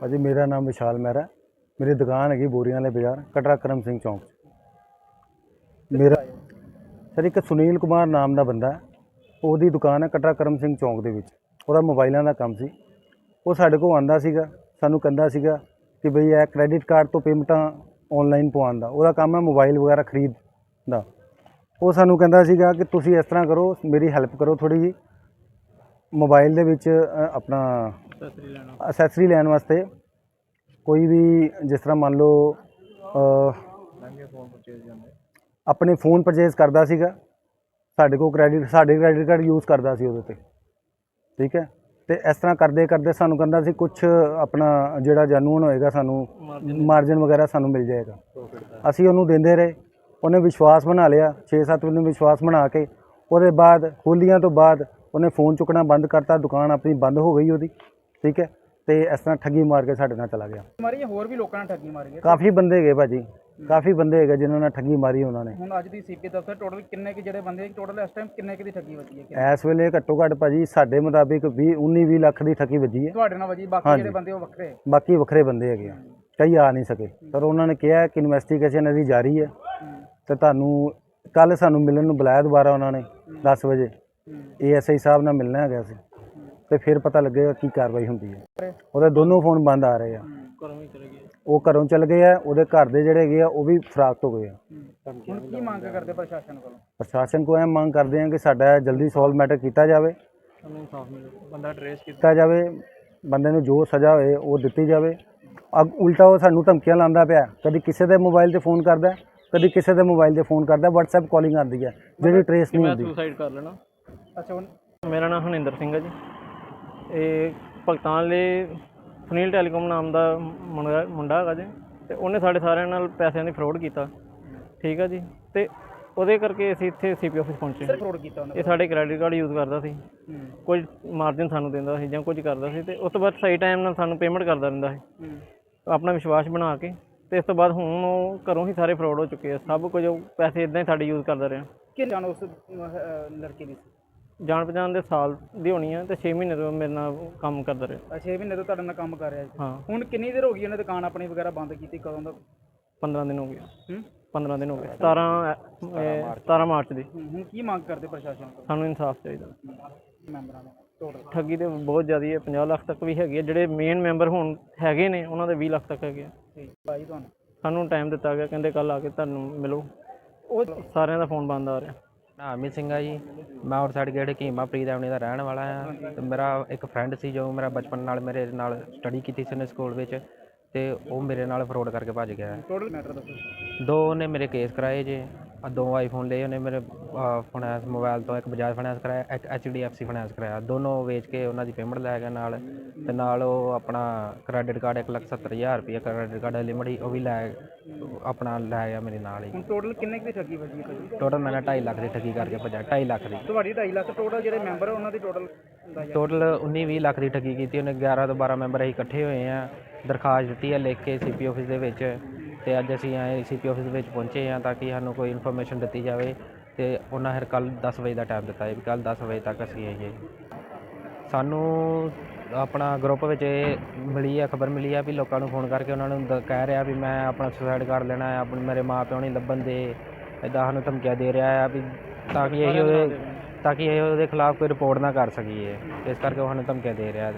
ਭਾਜੀ, ਮੇਰਾ ਨਾਮ ਵਿਸ਼ਾਲ ਮਹਿਰਾ ਮੇਰੀ ਦੁਕਾਨ ਹੈਗੀ ਬੋਰੀਆਂ ਵਾਲੇ ਬਾਜ਼ਾਰ, ਕਟਰਾ ਕਰਮ ਸਿੰਘ ਚੌਂਕ 'ਚ। ਮੇਰਾ ਸਰ, ਇੱਕ ਸੁਨੀਲ ਕੁਮਾਰ ਨਾਮ ਦਾ ਬੰਦਾ ਉਹਦੀ ਦੁਕਾਨ ਹੈ ਕਟਰਾ ਕਰਮ ਸਿੰਘ ਚੌਂਕ ਦੇ ਵਿੱਚ। ਉਹਦਾ ਮੋਬਾਈਲਾਂ ਦਾ ਕੰਮ ਸੀ। ਉਹ ਸਾਡੇ ਕੋਲ ਆਂਦਾ ਸੀਗਾ, ਸਾਨੂੰ ਕਹਿੰਦਾ ਸੀਗਾ ਕਿ ਬਈ ਇਹ ਕ੍ਰੈਡਿਟ ਕਾਰਡ ਤੋਂ ਪੇਮੈਂਟਾਂ ਆਨਲਾਈਨ ਪਵਾਉਣ ਦਾ। ਉਹਦਾ ਕੰਮ ਹੈ ਮੋਬਾਈਲ ਵਗੈਰਾ ਖਰੀਦ ਦਾ। ਉਹ ਸਾਨੂੰ ਕਹਿੰਦਾ ਸੀਗਾ ਕਿ ਤੁਸੀਂ ਇਸ ਤਰ੍ਹਾਂ ਕਰੋ, ਮੇਰੀ ਹੈਲਪ ਕਰੋ ਥੋੜੀ ਜੀ ਮੋਬਾਈਲ ਦੇ ਵਿੱਚ ਅ, ਆਪਣਾ ਅਸੈਸਰੀ ਲੈਣ ਵਾਸਤੇ ਕੋਈ ਵੀ ਜਿਸ ਤਰ੍ਹਾਂ ਮੰਨ ਲਓ ਅ, ਆਪਣੇ ਫੋਨ ਪਰਚੇਜ਼ ਕਰਦਾ ਸੀਗਾ ਸਾਡੇ ਕੋਲ ਕ੍ਰੈਡਿਟ ਸਾਡੇ ਕ੍ਰੈਡਿਟ ਕਾਰਡ ਯੂਜ਼ ਕਰਦਾ ਸੀ ਉਹਦੇ ਤੇ ਠੀਕ ਹੈ? ਤੇ ਇਸ ਤਰ੍ਹਾਂ ਕਰਦੇ ਕਰਦੇ ਸਾਨੂੰ ਕਹਿੰਦਾ ਸੀ ਕੁਝ ਆਪਣਾ ਜਿਹੜਾ ਜੈਨੂਨ ਹੋਏਗਾ ਸਾਨੂੰ ਮਾਰਜਨ ਵਗੈਰਾ ਸਾਨੂੰ ਮਿਲ ਜਾਏਗਾ। ਅਸੀਂ ਉਹਨੂੰ ਦਿੰਦੇ ਰਹੇ ਉਹਨੇ ਵਿਸ਼ਵਾਸ ਬਣਾ ਲਿਆ 6-7 ਮਹੀਨੇ ਵਿਸ਼ਵਾਸ ਬਣਾ ਕੇ ਉਹਦੇ ਬਾਅਦ ਹੋਲੀਆਂ ਤੋਂ ਬਾਅਦ ਉਹਨੇ ਫੋਨ ਚੁੱਕਣਾ ਬੰਦ ਕਰਤਾ ਦੁਕਾਨ ਆਪਣੀ ਬੰਦ ਹੋ ਗਈ ਉਹਦੀ ਠੀਕ ਹੈ? ਤੇ ਇਸ ਤਰ੍ਹਾਂ ਠੱਗੀ ਮਾਰ ਕੇ ਸਾਡੇ ਨਾਲ ਚਲਾ ਗਿਆ। ਮਾਰੀ ਹੋਰ ਵੀ ਲੋਕਾਂ ਨੇ ਠੱਗੀ ਮਾਰੀ ਹੈ? ਕਾਫੀ ਬੰਦੇ ਹੈਗੇ ਭਾਜੀ ਕਾਫੀ ਬੰਦੇ ਹੈਗੇ ਜਿਨ੍ਹਾਂ ਨੇ ਠੱਗੀ ਮਾਰੀ ਉਹਨਾਂ ਨੇ। ਹੁਣ ਅੱਜ ਦੀ ਸੀਪੀ ਦਫਤਰ ਟੋਟਲ ਕਿੰਨੇ ਕਿ ਜਿਹੜੇ ਬੰਦੇ ਟੋਟਲ ਇਸ ਟਾਈਮ ਕਿੰਨੇ ਕਿ ਦੀ ਠੱਗੀ ਵੱਜੀ ਹੈ? ਇਸ ਵੇਲੇ ਘੱਟੋ ਘੱਟ ਭਾਜੀ ਸਾਡੇ ਮੁਤਾਬਿਕ 20 19 20 ਲੱਖ ਦੀ ਠੱਗੀ ਵੱਜੀ ਹੈ। ਤੁਹਾਡੇ ਨਾਲ ਵੱਜੀ ਬਾਕੀ। ਜਿਹੜੇ ਬੰਦੇ ਉਹ ਵੱਖਰੇ ਬਾਕੀ ਵੱਖਰੇ ਬੰਦੇ ਹੈਗੇ ਆ। ਕਈ ਆ ਨਹੀਂ ਸਕੇ। ਪਰ ਉਹਨਾਂ ਨੇ ਕਿਹਾ ਕਿ ਇਨਵੈਸਟੀਗੇਸ਼ਨ ਇਹਦੀ ਜਾਰੀ ਹੈ। ਤੇ ਤੁਹਾਨੂੰ ਕੱਲ ਸਾਨੂੰ ਮਿਲਣ ਨੂੰ ਬੁਲਾਇਆ ਦੁਬਾਰਾ ਉਹਨਾਂ ਨੇ 10 ਵਜੇ। ਏਐਸਆਈ ਸਾਹਿਬ ਨਾਲ ਮਿਲਣਾ ਹੈਗਾ ਸੀ। ਤੇ ਫਿਰ ਪਤਾ ਲੱਗੇਗਾ ਕੀ ਕਾਰਵਾਈ ਹੁੰਦੀ ਹੈ। ਉਹਦੇ ਦੋਨੋਂ ਫੋਨ ਬੰਦ ਆ ਰਹੇ ਆ। ਘਰੋਂ ਹੀ ਚਲੇ ਗਏ ਉਹ ਘਰੋਂ ਚਲ ਗਏ ਆ ਉਹਦੇ ਘਰ ਦੇ ਜਿਹੜੇ ਹੈਗੇ ਆ ਉਹ ਵੀ ਫਰਾਕ ਹੋ ਗਏ ਆ। ਹੁਣ ਕੀ ਮੰਗ ਕਰਦੇ ਪ੍ਰਸ਼ਾਸਨ ਕੋਲੋਂ? ਪ੍ਰਸ਼ਾਸਨ ਕੋਲ ਇਹ ਮੰਗ ਕਰਦੇ ਆ ਕਿ ਸਾਡਾ ਜਲਦੀ ਸੋਲਵ ਮੈਟਰ ਕੀਤਾ ਜਾਵੇ। ਸਾਨੂੰ ਇਨਸਾਫ ਮਿਲੇ ਬੰਦਾ ਟ੍ਰੇਸ ਕੀਤਾ ਜਾਵੇ ਬੰਦੇ ਨੂੰ ਜੋ ਸਜ਼ਾ ਹੋਏ ਉਹ ਦਿੱਤੀ ਜਾਵੇ। ਅਗ ਉਲਟਾ ਉਹ ਸਾਨੂੰ ਧਮਕੀਆਂ ਲਾਉਂਦਾ ਪਿਆ। ਕਦੀ ਕਿਸੇ ਦੇ ਮੋਬਾਈਲ ਤੇ ਫੋਨ ਕਰਦਾ ਕਦੀ ਕਿਸੇ ਦੇ ਮੋਬਾਈਲ ਤੇ ਫੋਨ ਕਰਦਾ WhatsApp ਕਾਲਿੰਗ ਆਉਂਦੀ ਹੈ ਜਿਹੜੀ ਟ੍ਰੇਸ ਨਹੀਂ ਹੁੰਦੀ। ਸੁਸਾਈਡ ਕਰ ਲੈਣਾ। ਅੱਛਾ ਮੇਰਾ ਨਾਮ ਹਨਿੰਦਰ ਸਿੰਘ ਹੈ ਜੀ। ਇਹ ਭਗਤਾਂ ਲਈ ਸੁਨੀਲ ਟੈਲੀਕਾਮ ਨਾਮ ਦਾ ਮੁੰਡਾ ਮੁੰਡਾ ਹੈਗਾ ਜੀ। ਤੇ ਉਹਨੇ ਸਾਡੇ ਸਾਰਿਆਂ ਨਾਲ ਪੈਸਿਆਂ ਦੀ ਫਰੋਡ ਕੀਤਾ। ਠੀਕ ਹੈ ਜੀ। ਤੇ ਉਹਦੇ ਕਰਕੇ ਅਸੀਂ ਇੱਥੇ ਸੀਪੀ ਆਫਿਸ ਪਹੁੰਚੇ। ਫਰੋਡ ਕੀਤਾ ਉਹਨੇ ਇਹ ਸਾਡੇ ਕ੍ਰੈਡਿਟ ਕਾਰਡ ਯੂਜ਼ ਕਰਦਾ ਸੀ। ਕੁਝ ਮਾਰਜਨ ਸਾਨੂੰ ਦਿੰਦਾ ਸੀ ਜਾਂ ਕੁਝ ਕਰਦਾ ਸੀ। ਤੇ ਉਸ ਤੋਂ ਬਾਅਦ ਸਹੀ ਟਾਈਮ ਨਾਲ ਸਾਨੂੰ ਪੇਮੈਂਟ ਕਰਦਾ ਰਹਿੰਦਾ ਸੀ। ਆਪਣਾ ਵਿਸ਼ਵਾਸ ਬਣਾ ਕੇ। ਤੇ ਇਸ ਤੋਂ ਬਾਅਦ ਹੁਣ ਉਹ ਘਰੋਂ ਹੀ ਸਾਰੇ ਫਰੋਡ ਹੋ ਚੁੱਕੇ ਆ। ਸਭ ਕੁਝ ਉਹ ਪੈਸੇ ਇਦਾਂ ਹੀ ਸਾਡੇ ਯੂਜ਼ ਕਰਦਾ ਰਿਹਾ। ਕਿ ਜਾਣ ਉਸ ਲੜਕੇ ਦੀ ਜਾਣ ਪਛਾਣ ਦੇ ਸਾਲ ਦੀ ਹੋਣੀ ਆ ਤੇ 6 ਮਹੀਨੇ ਤੋਂ ਮੇਰੇ ਨਾਲ ਕੰਮ ਕਰਦਾ ਰਿਹਾ। 6 ਮਹੀਨੇ ਤੋਂ ਤੁਹਾਡੇ ਨਾਲ ਕੰਮ ਕਰ ਰਿਹਾ ਹਾਂ। ਹੁਣ ਕਿੰਨੀ ਦੇਰ ਹੋ ਗਈ ਉਹਨੇ ਦੁਕਾਨ ਆਪਣੀ ਵਗੈਰਾ ਬੰਦ ਕੀਤੀ ਕਦੋਂ ਦਾ? 15 ਦਿਨ ਹੋ ਗਏ। ਹੂੰ? 15 ਦਿਨ ਹੋ ਗਏ। 17 ਅਹ, 17 ਮਾਰਚ। ਦੀ। ਹੁਣ ਕੀ ਮੰਗ ਕਰਦੇ ਪ੍ਰਸ਼ਾਸਨ ਤੋਂ? ਸਾਨੂੰ ਇਨਸਾਫ ਚਾਹੀਦਾ। ਮੈਂਬਰਾਂ ਦਾ ਟੋਟਲ ਠੱਗੀ ਤੇ ਬਹੁਤ ਜ਼ਿਆਦੀ ਹੈ 50 ਲੱਖ ਤੱਕ ਵੀ ਹੈਗੀ ਹੈ। ਜਿਹੜੇ ਮੇਨ ਮੈਂਬਰ ਹੁਣ ਹੈਗੇ ਨੇ ਉਹਨਾਂ ਦੇ 20 ਲੱਖ ਤੱਕ ਹੈਗੇ ਆ। ਭਾਈ ਤੁਹਾਨੂੰ? ਸਾਨੂੰ ਟਾਈਮ ਦਿੱਤਾ ਗਿਆ ਕਹਿੰਦੇ ਕੱਲ ਆ ਕੇ ਤੁਹਾਨੂੰ ਮਿਲੋ। ਉਹ ਸਾਰਿਆਂ ਦਾ ਫੋਨ ਬੰਦ ਆ ਰਿਹਾ। ਨਾਮ ਅਮਿਤ ਸਿੰਘ ਆ ਜੀ। ਮੈਂ ਆਊਟਸਾਈਡ ਗੇਟ ਕੀਮਾ ਪ੍ਰੀਤ ਐਵਨੀ ਦਾ ਰਹਿਣ ਵਾਲਾ ਆ। ਤੇ ਮੇਰਾ ਇੱਕ ਫਰੈਂਡ ਸੀ ਜੋ ਮੇਰਾ ਬਚਪਨ ਨਾਲ ਮੇਰੇ ਨਾਲ ਸਟੱਡੀ ਕੀਤੀ ਸੀ ਉਹਨੇ ਸਕੂਲ ਵਿੱਚ ਤੇ ਉਹ ਮੇਰੇ ਨਾਲ ਫਰੋਡ ਕਰਕੇ ਭੱਜ ਗਿਆ। ਟੋਟਲ ਮੈਟਰ ਦੱਸੋ। ਦੋ ਉਹਨੇ ਮੇਰੇ ਕੇਸ ਕਰਾਏ ਜੇ। ਆ ਦੋ ਆਈਫੋਨ ਲਏ ਉਹਨੇ ਮੇਰੇ ਫਾਈਨੈਂਸ ਮੋਬਾਈਲ ਤੋਂ ਇੱਕ ਬਜਾਜ ਫਾਈਨੈਂਸ ਕਰਾਇਆ ਇੱਕ ਐਚਡੀਐਫਸੀ ਫਾਈਨੈਂਸ ਕਰਾਇਆ। ਦੋਨੋਂ ਵੇਚ ਕੇ ਉਹਨਾਂ ਦੀ ਪੇਮੈਂਟ ਲੈ ਗਿਆ ਨਾਲ। ਤੇ ਨਾਲ ਉਹ ਆਪਣਾ ਕ੍ਰੈਡਿਟ ਕਾਰਡ 170000 ਰੁਪਏ ਕ੍ਰੈਡਿਟ ਕਾਰਡ ਲਿਮਿਟ ਸੀ ਉਹ ਵੀ ਲੈ ਆਪਣਾ ਲੈ ਗਿਆ ਮੇਰੇ ਨਾਲ ਹੀ। ਹੁਣ ਟੋਟਲ ਕਿੰਨੇ ਕੁ ਦੀ ਠੱਗੀ ਵੱਜੀ ਹੈ ਭਾਜੀ? ਟੋਟਲ ਮੈਂ 2.5 ਲੱਖ ਦੀ ਠੱਗੀ ਕਰਕੇ ਭੱਜਾ 2.5 ਲੱਖ ਦੀ। ਤੁਹਾਡੀ 2.5 ਲੱਖ ਟੋਟਲ ਜਿਹੜੇ ਮੈਂਬਰ ਆ ਉਹਨਾਂ ਦੀ ਟੋਟਲ ਅੰਦਾਜ਼ਾ ਟੋਟਲ 19 20 ਲੱਖ ਦੀ ਠੱਗੀ ਕੀਤੀ ਉਹਨੇ 11 ਤੋਂ 12 ਮੈਂਬਰ ਅਸੀਂ ਇਕੱਠੇ ਹੋਏ ਆ। ਦਰਖਾਸਤ ਦਿੱਤੀ ਹੈ ਲਿਖ ਕੇ ਸੀਪੀ ਆਫਿਸ ਦੇ ਵਿੱਚ। ਅਤੇ ਅੱਜ ਅਸੀਂ ਆਏ ਸੀਪੀ ਆਫਿਸ ਵਿੱਚ ਪਹੁੰਚੇ ਹਾਂ ਤਾਂ ਕਿ ਸਾਨੂੰ ਕੋਈ ਇਨਫੋਰਮੇਸ਼ਨ ਦਿੱਤੀ ਜਾਵੇ ਅਤੇ ਉਹਨਾਂ ਫਿਰ ਕੱਲ੍ਹ ਦਸ ਵਜੇ ਦਾ ਟਾਈਮ ਦਿੱਤਾ ਹੈ ਵੀ ਕੱਲ੍ਹ ਦਸ ਵਜੇ ਤੱਕ ਅਸੀਂ ਆਈਏ। ਸਾਨੂੰ ਆਪਣਾ ਗਰੁੱਪ ਵਿੱਚ ਇਹ ਮਿਲੀ ਆ ਖਬਰ ਮਿਲੀ ਆ ਵੀ ਲੋਕਾਂ ਨੂੰ ਫੋਨ ਕਰਕੇ ਉਹਨਾਂ ਨੂੰ ਦ- ਕਹਿ ਰਿਹਾ ਵੀ ਮੈਂ ਆਪਣਾ ਸੁਸਾਈਡ ਕਰ ਲੈਣਾ ਹੈ, ਆਪਣੇ ਮੇਰੇ ਮਾਂ ਪਿਓ ਨਹੀਂ ਲੱਭਣ ਦੇ ਇੱਦਾਂ ਸਾਨੂੰ ਧਮਕੀਆਂ ਦੇ ਰਿਹਾ ਆ ਵੀ ਤਾਂ ਕਿ ਇਹ ਉਹਦੇ ਤਾਂ ਕਿ ਇਹ ਉਹਦੇ ਖਿਲਾਫ ਕੋਈ ਰਿਪੋਰਟ ਨਾ ਕਰ ਸਕੀਏ। ਇਸ ਕਰਕੇ ਉਹ ਸਾਨੂੰ ਧਮਕੀਆਂ ਦੇ ਰਿਹਾ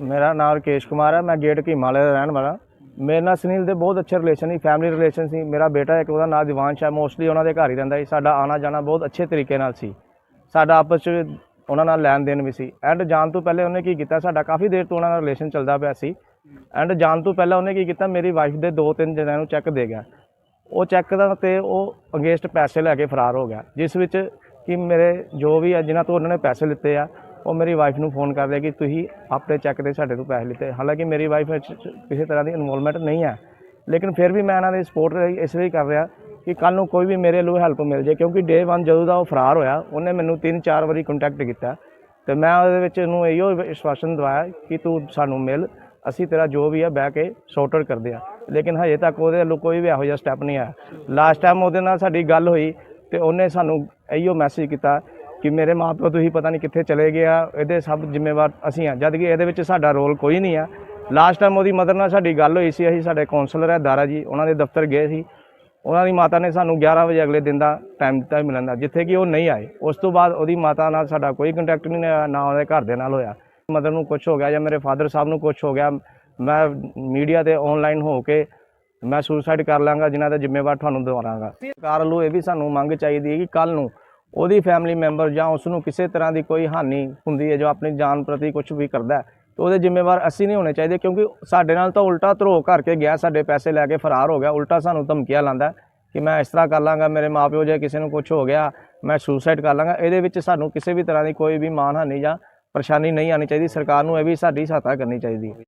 ਮੇਰਾ ਨਾਮ ਰਕੇਸ਼ ਕੁਮਾਰ ਹੈ, ਮੈਂ ਗੇਟ ਕੀਮਾਲੇ ਦਾ ਰਹਿਣ ਵਾਲਾ। ਮੇਰੇ ਨਾਲ ਸੁਨੀਲ ਦੇ ਬਹੁਤ ਅੱਛੇ ਰਿਲੇਸ਼ਨ ਸੀ ਫੈਮਿਲੀ ਰਿਲੇਸ਼ਨ ਸੀ। ਮੇਰਾ ਬੇਟਾ ਇੱਕ, ਉਹਦਾ ਨਾਮ ਦਿਵਾਂਸ਼ ਹੈ ਮੋਸਟਲੀ ਉਹਨਾਂ ਦੇ ਘਰ ਹੀ ਰਹਿੰਦਾ ਸੀ। ਸਾਡਾ ਆਣਾ ਜਾਣਾ ਬਹੁਤ ਅੱਛੇ ਤਰੀਕੇ ਨਾਲ ਸੀ। ਸਾਡਾ ਆਪਸ ਚ ਉਹਨਾਂ ਨਾਲ ਲੈਣ ਦੇਣ ਵੀ ਸੀ। ਐਂਡ ਜਾਣ ਤੋਂ ਪਹਿਲੇ ਉਹਨੇ ਕੀ ਕੀਤਾ, ਸਾਡਾ ਕਾਫੀ ਦੇਰ ਤੋਂ ਉਹਨਾਂ ਨਾਲ ਰਿਲੇਸ਼ਨ ਚੱਲਦਾ ਪਿਆ ਸੀ। ਐਂਡ ਜਾਣ ਤੋਂ ਪਹਿਲਾਂ ਉਹਨੇ ਕੀ ਕੀਤਾ, ਮੇਰੀ ਵਾਈਫ ਦੇ ਦੋ ਤਿੰਨ ਜਣਿਆਂ ਨੂੰ ਚੈੱਕ ਦੇ ਗਿਆ। ਉਹ ਚੈੱਕ ਦਾ ਤੇ ਉਹ ਅਗੇਂਸਟ ਪੈਸੇ ਲੈ ਕੇ ਫਰਾਰ ਹੋ ਗਿਆ। ਜਿਸ ਵਿੱਚ ਕਿ ਮੇਰੇ ਜੋ ਵੀ ਹੈ ਜਿਨ੍ਹਾਂ ਤੋਂ ਉਹਨਾਂ ਨੇ ਪੈਸੇ ਲਿੱਤੇ ਆ ਉਹ ਮੇਰੀ ਵਾਈਫ ਨੂੰ ਫੋਨ ਕਰ ਰਿਹਾ ਕਿ ਤੁਸੀਂ ਆਪਣੇ ਚੈੱਕ ਤੇ ਸਾਡੇ ਤੋਂ ਪੈਸੇ ਲਿੱਤੇ। ਹਾਲਾਂਕਿ ਮੇਰੀ ਵਾਈਫ ਵਿੱਚ ਕਿਸੇ ਤਰ੍ਹਾਂ ਦੀ ਇਨਵੋਲਵਮੈਂਟ ਨਹੀਂ ਹੈ। ਲੇਕਿਨ ਫਿਰ ਵੀ ਮੈਂ ਇਹਨਾਂ ਦੀ ਸਪੋਰਟ ਇਸ ਲਈ ਕਰ ਰਿਹਾ ਕਿ ਕੱਲ ਨੂੰ ਕੋਈ ਵੀ ਮੇਰੇ ਲਈ ਹੈਲਪ ਮਿਲ ਜੇ, ਕਿਉਂਕਿ ਡੇ 1 ਜਦੋਂ ਦਾ ਉਹ ਫਰਾਰ ਹੋਇਆ, ਉਹਨੇ ਮੈਨੂੰ ਤਿੰਨ ਚਾਰ ਵਾਰੀ ਕੰਟੈਕਟ ਕੀਤਾ। ਤੇ ਮੈਂ ਉਹਦੇ ਵਿੱਚ ਇਹਨੂੰ ਇਹੋ ਵਿਸ਼ਵਾਸਨ ਦਵਾਇਆ ਕਿ ਤੂੰ ਸਾਨੂੰ ਮਿਲ, ਅਸੀਂ ਤੇਰਾ ਜੋ ਵੀ ਆ ਬਹਿ ਕੇ ਸੌਰਟ ਕਰਦੇ ਆ। ਲੇਕਿਨ ਹਜੇ ਤੱਕ ਉਹਦੇ ਵੱਲੋਂ ਕੋਈ ਵੀ ਇਹੋ ਜਿਹਾ ਸਟੈਪ ਨਹੀਂ ਆਇਆ। ਲਾਸਟ ਟਾਈਮ ਉਹਦੇ ਨਾਲ ਸਾਡੀ ਗੱਲ ਹੋਈ ਤੇ ਉਹਨੇ ਸਾਨੂੰ ਇਹੋ ਮੈਸੇਜ ਕੀਤਾ ਕਿ ਮੇਰੇ ਮਾਪਿਓ ਤੁਸੀਂ ਪਤਾ ਨਹੀਂ ਕਿੱਥੇ ਚਲੇ ਗਏ ਆ, ਇਹਦੇ ਸਭ ਜ਼ਿੰਮੇਵਾਰ ਅਸੀਂ ਆ। ਜਦ ਕਿ ਇਹਦੇ ਵਿੱਚ ਸਾਡਾ ਰੋਲ ਕੋਈ ਨਹੀਂ ਆ। ਲਾਸਟ ਟਾਈਮ ਉਹਦੀ ਮਦਰ ਨਾਲ ਸਾਡੀ ਗੱਲ ਹੋਈ ਸੀ, ਅਸੀਂ ਸਾਡੇ ਕਾਉਂਸਲਰ ਹੈ ਦਾਰਾ ਜੀ, ਉਹਨਾਂ ਦੇ ਦਫ਼ਤਰ ਗਏ ਸੀ। ਉਹਨਾਂ ਦੀ ਮਾਤਾ ਨੇ ਸਾਨੂੰ 11 ਵਜੇ ਅਗਲੇ ਦਿਨ ਦਾ ਟਾਈਮ ਦਿੱਤਾ ਮਿਲਣ ਦਾ, ਜਿੱਥੇ ਕਿ ਉਹ ਨਹੀਂ ਆਏ। ਉਸ ਤੋਂ ਬਾਅਦ ਉਹਦੀ ਮਾਤਾ ਨਾਲ ਸਾਡਾ ਕੋਈ ਕੰਟੈਕਟ ਨਹੀਂ ਹੋਇਆ, ਨਾ ਉਹਦੇ ਘਰ ਦੇ ਨਾਲ ਹੋਇਆ। ਮਦਰ ਨੂੰ ਕੁਝ ਹੋ ਗਿਆ ਜਾਂ ਮੇਰੇ ਫਾਦਰ ਸਾਹਿਬ ਨੂੰ ਕੁਝ ਹੋ ਗਿਆ, ਮੈਂ ਮੀਡੀਆ ਤੇ ਆਨਲਾਈਨ ਹੋ ਕੇ ਮੈਂ ਸੁਸਾਈਡ ਕਰ ਲਾਂਗਾ, ਜਿਨ੍ਹਾਂ ਦਾ ਜ਼ਿੰਮੇਵਾਰ ਤੁਹਾਨੂੰ ਦੁਹਰਾਂਗਾ ਸਰਕਾਰ ਵੱਲੋਂ ਇਹ ਵੀ ਸਾਨੂੰ ਮੰਗ ਚਾਹੀਦੀ ਹੈ ਕਿ ਕੱਲ ਨੂੰ ਉਹਦੀ ਫੈਮਿਲੀ ਮੈਂਬਰ ਜਾਂ ਉਸ ਨੂੰ ਕਿਸੇ ਤਰ੍ਹਾਂ ਦੀ ਕੋਈ ਹਾਨੀ ਹੁੰਦੀ ਹੈ ਜੋ ਆਪਣੀ ਜਾਨ ਪ੍ਰਤੀ ਕੁਝ ਵੀ ਕਰਦਾ ਹੈ, ਤੇ ਉਹਦੇ ਜ਼ਿੰਮੇਵਾਰ ਅਸੀਂ ਨਹੀਂ ਹੋਣੇ ਚਾਹੀਦੇ ਕਿਉਂਕਿ ਸਾਡੇ ਨਾਲ ਤਾਂ ਉਲਟਾ ਧਰੋ ਕਰਕੇ ਗਿਆ, ਸਾਡੇ ਪੈਸੇ ਲੈ ਕੇ ਫਰਾਰ ਹੋ ਗਿਆ, ਉਲਟਾ ਸਾਨੂੰ ਧਮਕੀਆਂ ਲਾਂਦਾ ਕਿ ਮੈਂ ਇਸ ਤਰ੍ਹਾਂ ਕਰ ਲਾਂਗਾ, ਮੇਰੇ ਮਾਪਿਓ ਜੇ ਕਿਸੇ ਨੂੰ ਕੁਝ ਹੋ ਗਿਆ, ਮੈਂ ਸੁਸਾਈਡ ਕਰ ਲਾਂਗਾ। ਇਹਦੇ ਵਿੱਚ ਸਾਨੂੰ ਕਿਸੇ ਵੀ ਤਰ੍ਹਾਂ ਦੀ ਕੋਈ ਵੀ ਮਾਨਹਾਨੀ ਜਾਂ ਪਰੇਸ਼ਾਨੀ ਨਹੀਂ ਆਣੀ ਚਾਹੀਦੀ, ਸਰਕਾਰ ਨੂੰ ਇਹ ਵੀ ਸਾਡੀ ਸਹਾਇਤਾ ਕਰਨੀ ਚਾਹੀਦੀ ਹੈ।